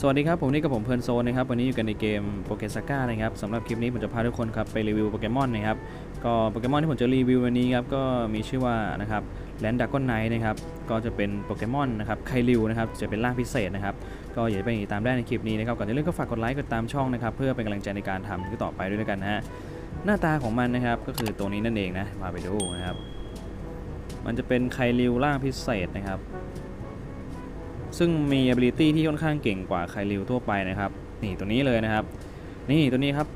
สวัสดีครับ ผมนี่กับผมเพลินโซนนะครับ วันนี้อยู่กันในเกมโปเกสก้านะครับสำหรับคลิปนี้ผมจะพาทุกคนครับไปรีวิวโปเกมอนนะครับก็โปเกมอนที่ผมจะรีวิววันนี้ครับก็มีชื่อว่านะครับแลนดักก้อนไนท์นะครับก็จะเป็นโปเกมอนนะครับไคลิวนะครับจะเป็นร่างพิเศษนะครับก็อย่าไปติดตามได้ในคลิปนี้นะครับก่อนจะเริ่มก็ฝากกดไลค์กดตามช่องนะครับเพื่อเป็นกำลังใจในการทำคลิปต่อไปด้วยกันนะฮะหน้าตาของมันนะครับก็คือตัวนี้นั่นเองนะมาไปดูนะครับมันจะเป็นไคลิวร่างพิเศษนะครับ ซึ่งมี ability ที่ค่อนข้างเก่งกว่าไคลิวทั่วไปนะครับ นี่ตัวนี้เลยนะครับ นี่ตัวนี้ครับ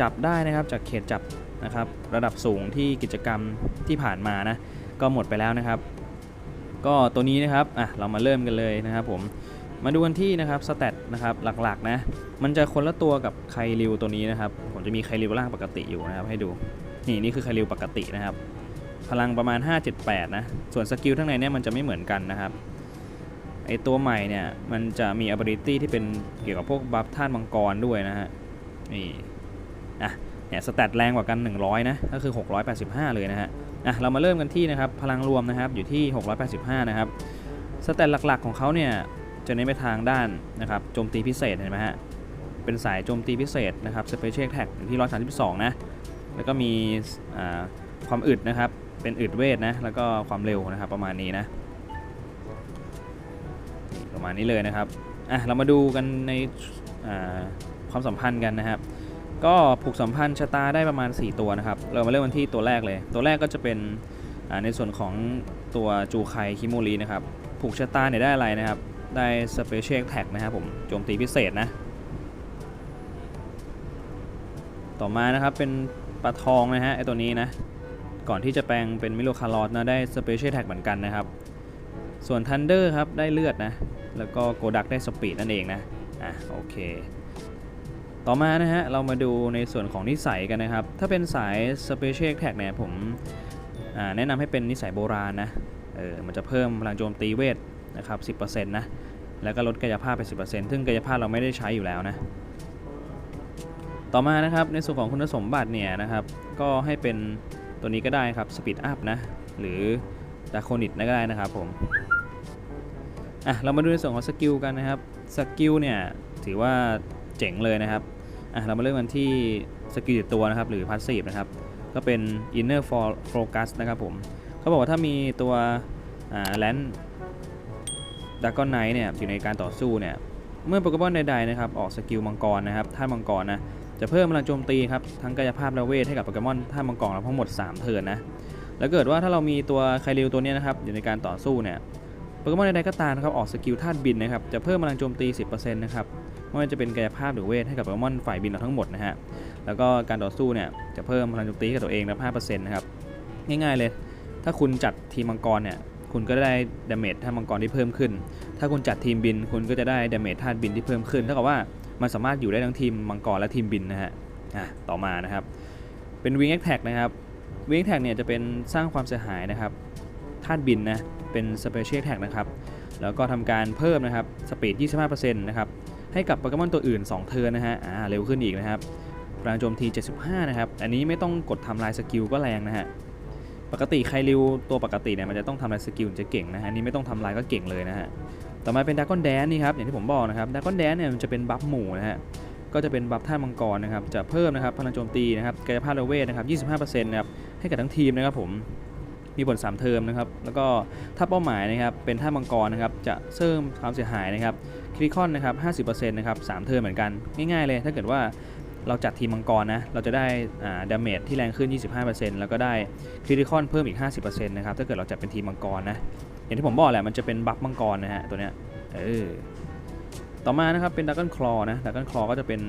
จับได้นะครับจากเขตจับนะครับ ระดับสูงที่กิจกรรมที่ผ่านมานะ ก็หมดไปแล้วนะครับ ก็ตัวนี้นะครับอะเรามาเริ่มกันเลยนะครับผมมาดูกันที่นะครับสเตตนะครับหลักๆนะ มันจะคนละตัวกับไคลิวตัวนี้นะครับ ผมจะมีไคลิวร่างปกติอยู่นะครับ ให้ดู นี่นี่คือไคลิวปกตินะครับ พลังประมาณ 578 นะ ส่วนสกิลข้งในเนี่ยมันจะไม่เหมือนกันนะครับ ไอตัวใหม่เนี่ย มันจะมี ability ที่เป็นเกี่ยวกับพวกบัฟท่านมังกรด้วยนะฮะ นี่อะเนี่ยสแตทแรงกว่ากัน 100 นะ ก็คือ 685 เลยนะฮะอะเรามาเริ่มกันที่นะครับ พลังรวมนะครับ อยู่ที่ 685 นะครับ สแตทหลักๆของเขาเนี่ย จะเน้นไปทางด้านนะครับ โจมตีพิเศษเห็นไหมฮะ เป็นสายโจมตีพิเศษนะครับ Special Attack อยู่ที่ 132 นะ แล้วก็มีอ่าความอึดนะครับ เป็นอึดเวทนะ แล้วก็ความเร็วนะครับ ประมาณนี้นะ ประมาณนี้เลยนะครับอะเรามาดูกันในความสัมพันธ์กันนะครับ ก็ผูกสัมพันธ์ชะตาได้ประมาณ 4 ตัวนะครับ เรามาเริ่มกันที่ตัวแรกเลย ตัวแรกก็จะเป็นในส่วนของตัวจูไคคิโมรีนะครับ ผูกชะตาเนี่ยได้อะไรนะครับ ได้สเปเชียลแท็กนะครับผมโจมตีพิเศษนะ ต่อมานะครับเป็นปลาทองนะฮะไอตัวนี้นะ ก่อนที่จะแปลงเป็นมิโลคาร์ลอสนะได้สเปเชียลแท็กเหมือนกันนะครับ ส่วน Thunder ครับได้เลือดนะ แล้วก็โกดักได้สปีดนั่นเองนะอะโอเค ต่อมานะฮะเรามาดูในส่วนของนิสัยกันนะครับ ถ้าเป็นสาย Special Attack เนี่ยผมแนะนำให้เป็นนิสัยโบราณนะเออมันจะเพิ่มพลังโจมตีเวทนะครับ 10%นะแล้วก็ลดกายภาพไป 10%ซึ่งกายภาพเราไม่ได้ใช้อยู่แล้วนะต่อมานะครับในส่วนของคุณสมบัติเนี่ยนะครับก็ให้เป็นตัวนี้ก็ได้ครับ Speed Up นะหรือดาโคนิตก็ได้นะครับผม อะเรามาดูในส่วนของสกิลกันนะครับสกิลเนี่ยถือว่าเจ๋งเลยนะครับอะเรามาเริ่มกันที่สกิลติดตัวนะครับหรือพาสซีฟนะครับก็เป็น inner focus นะครับผมเขาบอกว่าถ้ามีตัวอ่าแลนดากอนไนท์เนี่ยอยู่ในการต่อสู้เนี่ยเมื่อโปเกมอนใดๆนะครับออกสกิลมังกรนะครับท่ามังกรนะจะเพิ่มพลังโจมตีครับทั้งกายภาพและเวทให้กับโปเกมอนท่ามังกรเราทั้งหมด 3 เทิร์นนะแล้วเกิดว่าถ้าเรามีตัวไคลิวตัวนี้นะครับอยู่ในการต่อสู้เนี่ย โปเกมอนใดๆก็ตามนะครับออกสกิลธาตุบินนะครับจะเพิ่มพลังโจมตี 10%นะครับไม่ว่าจะเป็นกายภาพหรือเวทให้กับโปเกมอนฝ่ายบินเราทั้งหมดนะฮะแล้วก็การต่อสู้เนี่ยจะเพิ่มพลังโจมตีกับตัวเองนะ5%นะครับง่ายๆเลย ถ้าคุณจัดทีมมังกรเนี่ยคุณก็ได้ดาเมจท่ามังกรที่เพิ่มขึ้น ถ้าคุณจัดทีมบิน คุณก็จะได้ดาเมจธาตุบินที่เพิ่มขึ้นเท่ากับว่ามันสามารถอยู่ได้ทั้งทีมมังกรและทีมบินนะฮะอะต่อมานะครับเป็นวิงแอคแท็กนะครับวิงแอคแท็กเนี่ยจะเป็นสร้างความเสียหายนะครับ ธาตุบินนะ เป็นสเปเชียลแท็กนะครับ แล้วก็ทำการเพิ่มนะครับสปีด 25%นะครับ ให้กับโปเกมอนตัวอื่น 2 เทิร์นนะฮะ อ่า เร็วขึ้นอีกนะครับพลังโจมที 75 นะครับ อันนี้ไม่ต้องกดทำลายสกิลก็แรงนะฮะ ปกติไคลิวตัวปกติเนี่ยมันจะต้องทำลายสกิลจะเก่งนะฮะอันนี้ไม่ต้องทำลายก็เก่งเลยนะฮะ ต่อมาเป็นด r ก g อนแดนนี่ครับ อย่างที่ผมบอกนะครับด r ก g อนแดนเนี่ยมันจะเป็นบัฟหมู่นะฮะ ก็จะเป็นบัฟท่ามังกรนะครับ จะเพิ่มนะครับพลังโจมตีนะครับ กายภาพแลเวทนะครับ 25%นะครับ ให้กับทั้งทีมนะครับผม มีผล 3 เทอมนะครับ แล้วก็ถ้าเป้าหมายนะครับเป็นท่ามังกรนะครับจะเพิ่มความเสียหายนะครับคริคอนนะครับ 50%นะครับ3เทอมเหมือนกัน ง่ายๆเลย ถ้าเกิดว่าเราจัดทีมมังกรนะ เราจะได้ดาเมจที่แรงขึ้น 25%แล้วก็ได้คริคอนเพิ่มอีก 50%นะครับ ถ้าเกิดเราจัดเป็นทีมมังกรนะ อย่างที่ผมบอกแหละ มันจะเป็นบัฟมังกรนะฮะ ตัวเนี้ย เออ ต่อมานะครับ เป็นดักเกันคลอนะ ดักเกันคลอก็จะเป็น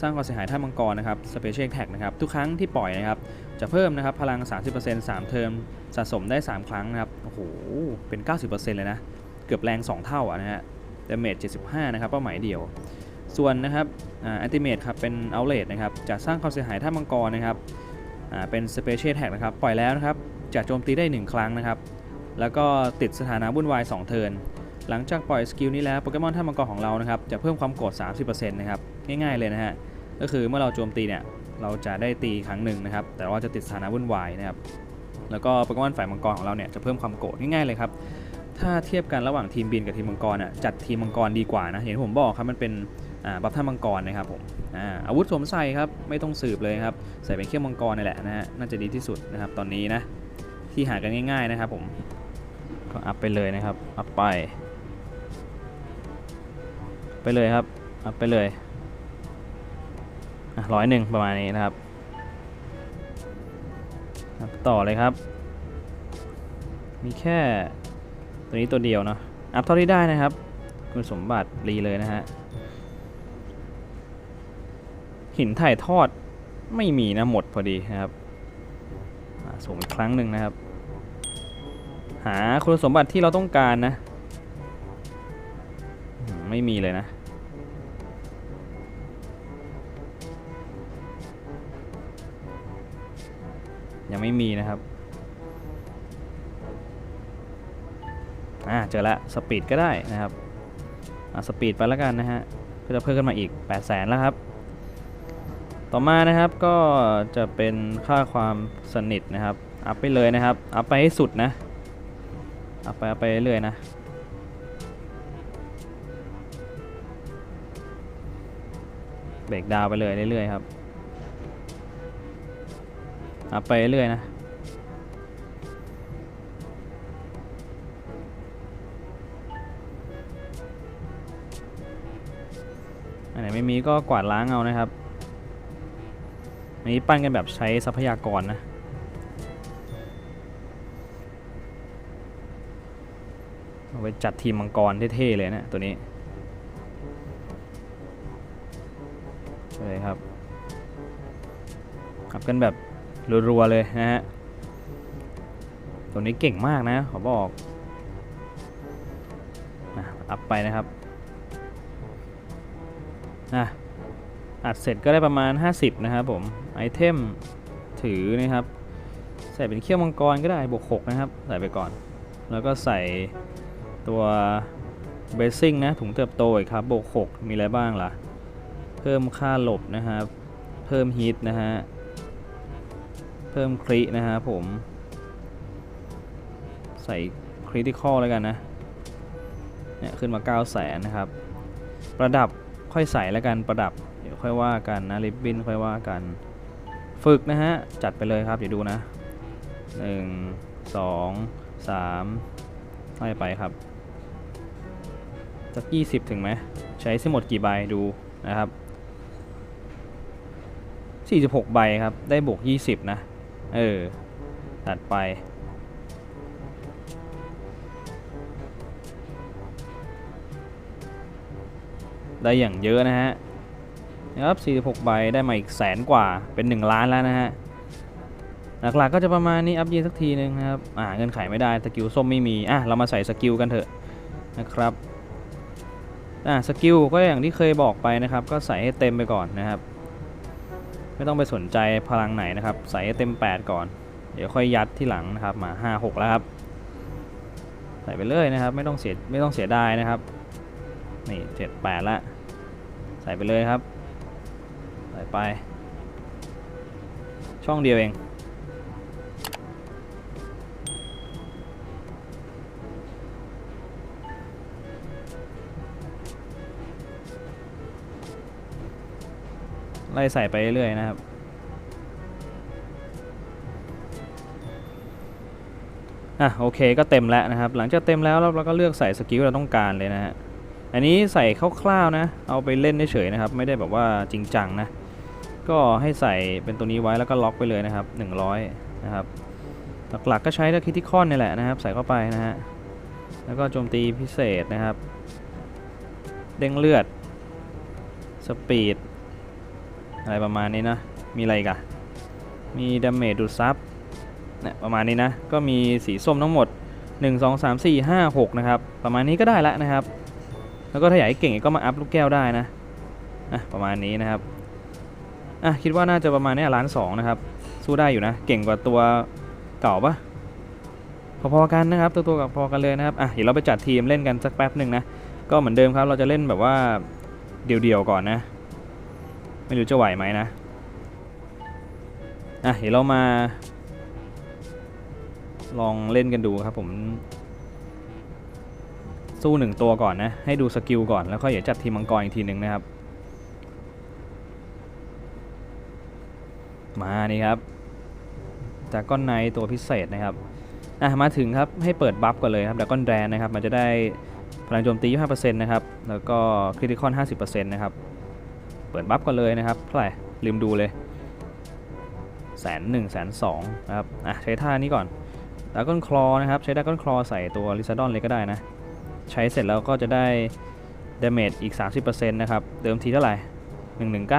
สร้างความเสียหายท่ามังกรนะครับสเปเชียลแท็กนะครับทุกครั้งที่ปล่อยนะครับจะเพิ่มนะครับพลัง 30% 3 เทอมสะสมได้ 3 ครั้งนะครับโอ้โหเป็น 90%เลยนะเกือบแรง 2 เท่าอะนะฮะดาเมจ75 นะครับเป้าหมายเดียว ส่วนนะครับอันติเมทครับเป็นเอาเล t นะครับจะสร้างความเสียหายท่ามังกรนะครับเป็นสเปเชียลแท็กนะครับปล่อยแล้วนะครับจะโจมตีได้ 1 ครั้งนะครับแล้วก็ติดสถานะวุ่นวาย 2 เทิร์นหลังจากปล่อยสกิลนี้แล้วโปเกมอนท่ามังกรของเรานะครับจะเพิ่มความโกรธ30%นะครับ ง่ายๆเลยนะฮะก็คือเมื่อเราโจมตีเนี่ยเราจะได้ตีครั้งหนึ่งนะครับ แต่ว่าจะติดสถานะวุ่นวายนะครับแล้วก็โปเกมอนฝ่ายมังกรของเราเนี่ยจะเพิ่มความโกรธง่ายๆเลยครับถ้าเทียบกันระหว่างทีมบินกับทีมมังกรอะจัดทีมมังกรดีกว่านะเห็นผมบอกครับมันเป็นบัฟท่ามังกรนะครับผมอาอาวุธสวมใส่ครับไม่ต้องสืบเลยครับใส่เป็นเครื่องมังกรนี่แหละนะฮะน่าจะดีที่สุดนะครับตอนนี้นะที่หากันง่าย ๆนะครับผมก็อัพไปเลยนะครับอัพไป ไปเลยครับอัพไปเลย ร้อยหนึ่งประมาณนี้นะครับ ต่อเลยครับ มีแค่ตัวนี้ตัวเดียวเนาะอัพเท่าที่ได้นะครับ คุณสมบัติรีเลยนะฮะ หินถ่ายทอดไม่มีนะหมดพอดีนะครับส่งอีกครั้งหนึ่งนะครับ หาคุณสมบัติที่เราต้องการนะ ไม่มีเลยนะ ยังไม่มีนะครับอ่าเจอละสปีดก็ได้นะครับอ่าสปีดไปแล้วกันนะฮะก็จะเพิ่มขึ้นมาอีก 8 0 0แสนแล้วครับ ต่อมานะครับก็จะเป็นค่าความสนิทนะครับ อัพไปเลยนะครับ อัพไปให้สุดนะ อัพไปอัพไปเรื่อยๆนะเบรกดาวไปเลยเรื่อยๆครับ อัพไปเรื่อยนะ อันไหนไม่มีก็กวาดล้างเอานะครับอันนี้ปั้นกันแบบใช้ทรัพยากรนะเอาไปจัดทีมมังกรเท่ๆเลยนะตัวนี้เลยครับขับกันแบบ รัวๆเลยนะฮะ ตัวนี้เก่งมากนะขอบอกอะอัพไปนะครับอะอัดเสร็จก็ได้ประมาณ 50 นะครับผม ไอเทมถือนะครับ ใส่เป็นเขี้ยวมังกรก็ได้บวก6นะครับ ใส่ไปก่อน แล้วก็ใส่ตัวเบสซิ่งนะถุงเติบโตอีกครับบวก6มีอะไรบ้างล่ะ เพิ่มค่าหลบนะครับ เพิ่มฮิตนะฮะ เพิ่มครินะฮะผม ใส่คริติคอลแล้วกันนะ เนี่ยขึ้นมา9 0 0แสนนะครับ ประดับค่อยใส่แล้วกันประดับ เดี๋ยวค่อยว่ากันนะริบบิ้นค่อยว่ากัน ฝึกนะฮะ จัดไปเลยครับ เดี๋ยวดูนะ 1 2 3ไล่ไปครับสัก20 ถึงไหม ใช้สิหมดกี่ใบดูนะครับ46 ใบครับ ได้บวก 20 นะ เออ ตัดไป ได้อย่างเยอะนะฮะนะครับ 46 ใบ ได้มาอีกแสนกว่า เป็น 1 ล้านแล้วนะฮะ หลักๆก็จะประมาณนี้ อัพยีนสักทีนึงนะครับ อ่า เงินไขไม่ได้ สกิลส้มไม่มี อะ เรามาใส่สกิลกันเถอะนะครับ อ่า สกิลก็อย่างที่เคยบอกไปนะครับ ก็ใส่ให้เต็มไปก่อนนะครับ ไม่ต้องไปสนใจพลังไหนนะครับ ใส่เต็ม 8 ก่อน เดี๋ยวค่อยยัดที่หลังนะครับ มา 5 6 แล้วครับ ใส่ไปเลยนะครับ ไม่ต้องเสียไม่ต้องเสียดายนะครับ นี่เจ็ดแปดละ ใส่ไปเลยครับ ใส่ไป ช่องเดียวเอง ไล่ใส่ไปเรื่อยๆนะครับ อะโอเคก็เต็มแล้วนะครับ หลังจากเต็มแล้วเราก็เลือกใส่สกิลเราต้องการเลยนะฮะ อันนี้ใส่คร่าวๆนะ เอาไปเล่นเฉยๆนะครับ ไม่ได้แบบว่าจริงจังนะ ก็ให้ใส่เป็นตัวนี้ไว้แล้วก็ล็อกไปเลยนะครับ 100 นะครับ หลักๆก็ใช้แล้วคิทิคอนนี่แหละนะครับ ใส่เข้าไปนะฮะ แล้วก็โจมตีพิเศษนะครับ เด้งเลือด สปีด อะไรประมาณนี้นะ มีอะไรกันมีดาเมจดูดซับเนี่ยประมาณนี้นะ ก็มีสีส้มทั้งหมด 1 2 3 4 5 6 นะครับ ประมาณนี้ก็ได้แล้วนะครับ แล้วก็ถ้าอยากให้เก่งก็มาอัพลูกแก้วได้นะอะประมาณนี้นะครับอะคิดว่าน่าจะประมาณนี้ล้านสองนะครับ สู้ได้อยู่นะ เก่งกว่าตัวเก่าปะพอๆกันนะครับ ตัวตัวกับพอกันเลยนะครับอะเดี๋ยวเราไปจัดทีมเล่นกันสักแป๊บหนึ่งนะ ก็เหมือนเดิมครับเราจะเล่นแบบว่าเดี่ยวๆก่อนนะ ไม่รู้จะไหวไหมนะอะเดี๋ยวเรามา ลองเล่นกันดูครับผม สู้หนึ่งตัวก่อนนะ ให้ดูสกิลก่อนแล้วก็อย่าจัดทีมมังกรอีกทีหนึ่งนะครับ มานี่ครับจากก้อนไนตัวพิเศษนะครับอะมาถึงครับให้เปิดบัฟก่อนเลยครับดากอนแดนนะครับ มันจะได้พลังโจมตี 25%นะครับ แล้วก็คริติคอน 50%นะครับ เปิดบัฟก่อนเลยนะครับเท่าไหร่ลืมดูเลยแสนหนึ่งแสนสองนะครับอะใช้ท่านี้ก่อนดากอนคลอนะครับ ใช้ดากอนคลอใส่ตัวลิซาดอนเลยก็ได้นะ ใช้เสร็จแล้วก็จะได้ดาเมจอีก 30%นะครับ เดิมทีเท่าไหร่ 119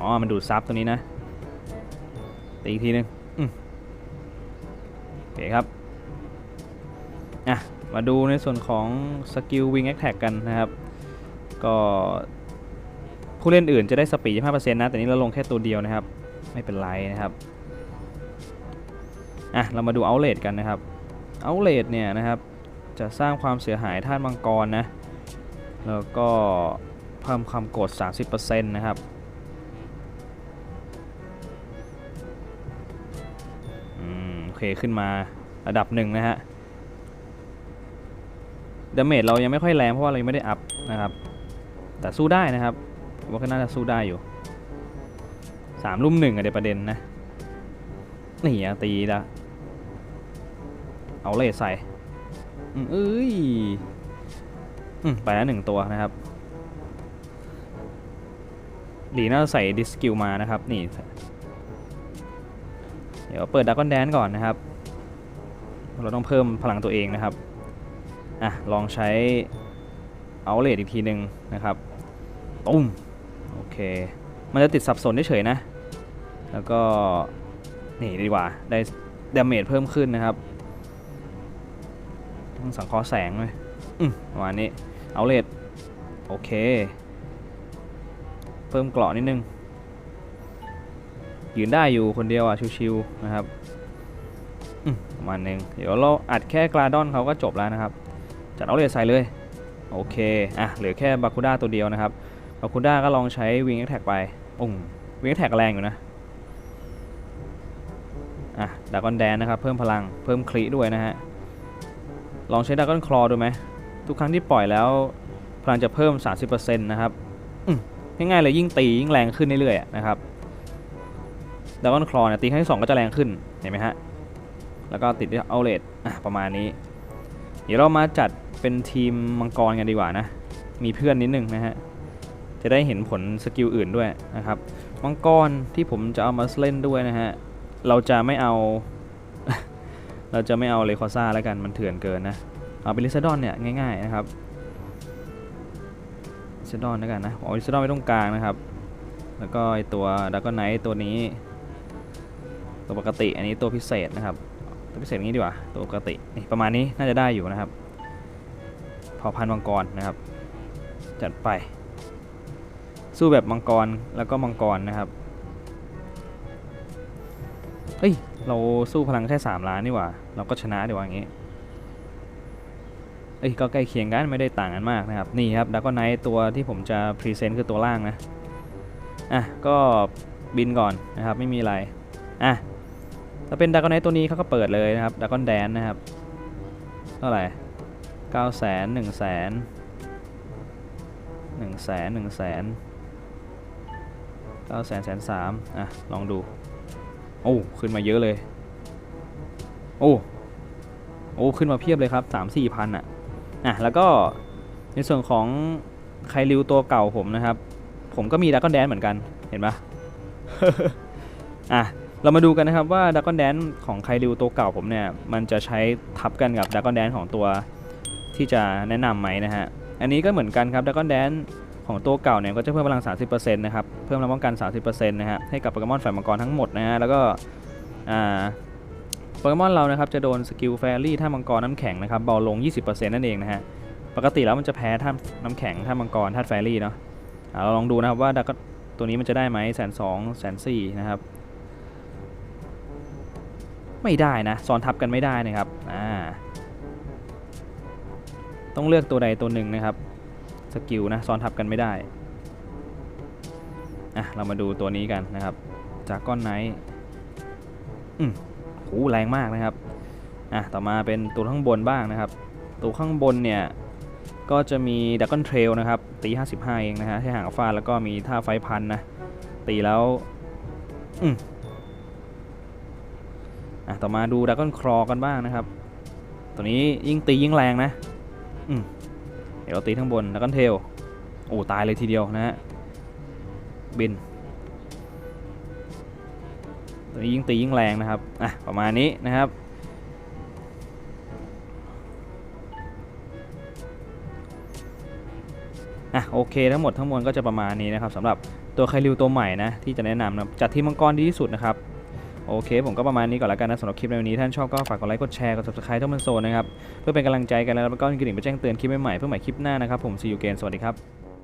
อ๋อ มันดูดซับตัวนี้นะตีอีกทีนึงอืมโอเคครับ อะ มาดูในส่วนของสกิลวิงแอคแท็กกันนะครับ ก็ ผู้เล่นอื่นจะได้สปีด25%นะ แต่นี้เราลงแค่ตัวเดียวนะครับ ไม่เป็นไรนะครับ อะ เรามาดูเอาเล t กันนะครับเอาเล t เนี่ยนะครับ จะสร้างความเสียหายท่านมังกรนะ แล้วก็เพิ่มความโกรธ30%นะครับอืมโอเค ขึ้นมาระดับหนึ่งนะฮะดาเมจเรายังไม่ค่อยแรงเพราะว่าเรายังไม่ได้อัพนะครับ แต่สู้ได้นะครับ ว่าก็น่าจะสู้ได้อยู่สามลุ่มหนึ่งอะเดี๋ยวประเด็นนะนี่อะตีละเอาเลสใส่เอ้ยอืมไปแล้วหนึ่งตัวนะครับดีน่าจะใส่ดิสกิลมานะครับ นี่ เดี๋ยวเปิดดักกอนแดนก่อนนะครับ เราต้องเพิ่มพลังตัวเองนะครับ อะ ลองใช้เอาเลทอีกทีหนึ่งนะครับ ตุ้ม โอเค มันจะติดสับสนเฉยๆนะ แล้วก็ นี่ดีกว่า ได้ดาเมจเพิ่มขึ้นนะครับต้องสังเคราะห์แสงเลยอืมประมาณนี้ เอาเลทโอเค เพิ่มเกราะนิดนึง ยืนได้อยู่คนเดียวอะ ชิวๆนะครับอืมประมาณนึง เดี๋ยวเราอัดแค่กราดอนเขาก็จบแล้วนะครับ จัดเอาเลทใส่เลย โอเค อะ เหลือแค่บาคูด้าตัวเดียวนะครับ บาคูด้าก็ลองใช้วิงแท็กไปอุ้งวิงแท็กแรงอยู่นะ อะดากอนแดนนะครับ เพิ่มพลังเพิ่มคลีด้วยนะฮะ ลองใช้ดากอนคลอดูไหม ทุกครั้งที่ปล่อยแล้ว พลังจะเพิ่ม 30%นะครับง่ายๆเลยยิ่งตียิ่งแรงขึ้นเรื่อยๆนะครับดากอนคลอเนี่ยตีครั้งที่สองก็จะแรงขึ้นเห็นไหมฮะ แล้วก็ติดที่เอาเลทอะประมาณนี้ เดี๋ยวเรามาจัดเป็นทีมมังกรกันดีกว่านะ มีเพื่อนนิดนึงนะฮะ จะได้เห็นผลสกิลอื่นด้วยนะครับมังกรที่ผมจะเอามาเล่นด้วยนะฮะ เราจะไม่เอา เราจะไม่เอาเลคอซ่าแล้วกันมันเถื่อนเกินนะ เอาเป็นลิซดอนเนี่ยง่ายๆนะครับลิซดอนแล้วกันนะเอาลิซดอนไว้ตรงกลางนะครับ แล้วก็ไอตัวดักกอนไนท์ตัวนี้ ตัวปกติอันนี้ตัวพิเศษนะครับ ตัวพิเศษนี้ดีกว่าตัวปกตินี่ประมาณนี้น่าจะได้อยู่นะครับเผ่าพันธุ์มังกรนะครับ จัดไป สู้แบบมังกรแล้วก็มังกรนะครับเฮ้ยเราสู้พลังแค่3ล้านนี่หว่า เราก็ชนะดีกว่าอย่างงี้เอ้ยก็ใกล้เคียงกันไม่ได้ต่างกันมากนะครับ นี่ครับดักกอนไนท์ตัวที่ผมจะพรีเซนต์คือตัวล่างนะ อะ ก็บินก่อนนะครับ ไม่มีอะไร อะถ้าเป็นดักกอนไนท์ตัวนี้เขาก็เปิดเลยนะครับดักกอนแดนนะครับ เท่าไหร่เก้าแสนหนึ่งแสนหนึ่งแสนหนึ่งแสน เก้าแสนแสนสามอะ ลองดู โอ้ ขึ้นมาเยอะเลย โอ้ โอ้ ขึ้นมาเพียบเลยครับสามสี่พันอะ อะ แล้วก็ในส่วนของไคลิวตัวเก่าผมนะครับ ผมก็มีดักกอนแดนเหมือนกัน เห็นปะอะ เรามาดูกันนะครับว่าดักกอนแดนของไคลิวตัวเก่าผมเนี่ย มันจะใช้ทับกันกับดักกอนแดนของตัวที่จะแนะนำไหมนะฮะ อันนี้ก็เหมือนกันครับดักกอนแดน ของตัวเก่าเนี่ยก็จะเพิ่มพลัง 30%นะครับ เพิ่มพลังป้องกัน 30%นะฮะ ให้กับโปเกมอนฝ่ายมังกรทั้งหมดนะฮะ แล้วก็โปเกมอนเรานะครับจะโดนสกิลแฟรี่ท่ามังกรน้ำแข็งนะครับเบาลง 20%นั่นเองนะฮะ ปกติแล้วมันจะแพ้ท่าน้ำแข็งท่ามังกรท่าแฟรี่เนาะเราลองดูนะครับว่าดักตัวนี้มันจะได้ไหมแสนสองแสนสี่นะครับ ไม่ได้นะซ้อนทับกันไม่ได้นะครับ อ่า ต้องเลือกตัวใดตัวหนึ่งนะครับ สกิลนะซ้อนทับกันไม่ได้อะเรามาดูตัวนี้กันนะครับจากก้อนไนท์อืมโหแรงมากนะครับอะต่อมาเป็นตัวข้างบนบ้างนะครับ ตัวข้างบนเนี่ยก็จะมีดักกอนเทรลนะครับตี 55 เองนะฮะให้ห่างฟาดแล้วก็มีท่าไฟพันนะ ตีแล้วอืมอะต่อมาดูดักกอนครอกันบ้างนะครับ ตัวนี้ยิ่งตียิ่งแรงนะ อืม เดี๋ยวเราตีข้างบนดักกอนเทลโอ้ตายเลยทีเดียวนะฮะบินตัวนี้ยิ่งตียิ่งแรงนะครับอะประมาณนี้นะครับอะโอเคทั้งหมดทั้งมวลก็จะประมาณนี้นะครับสำหรับตัวไคลิวตัวใหม่นะที่จะแนะนำนะจัดทีมมังกรดีที่สุดนะครับ โอเค ผมก็ประมาณนี้ก่อนแล้วกันนะสำหรับคลิปในวันนี้ท่านชอบก็ฝากกดไลค์กดแชร์กด subscribe ทั้งมันโซนนะครับ เพื่อเป็นกำลังใจกันแล้วก็กระดิ่งไปแจ้งเตือนคลิปใหม่ๆเพื่อใหม่คลิปหน้านะครับผมซีอูเกนสวัสดีครับ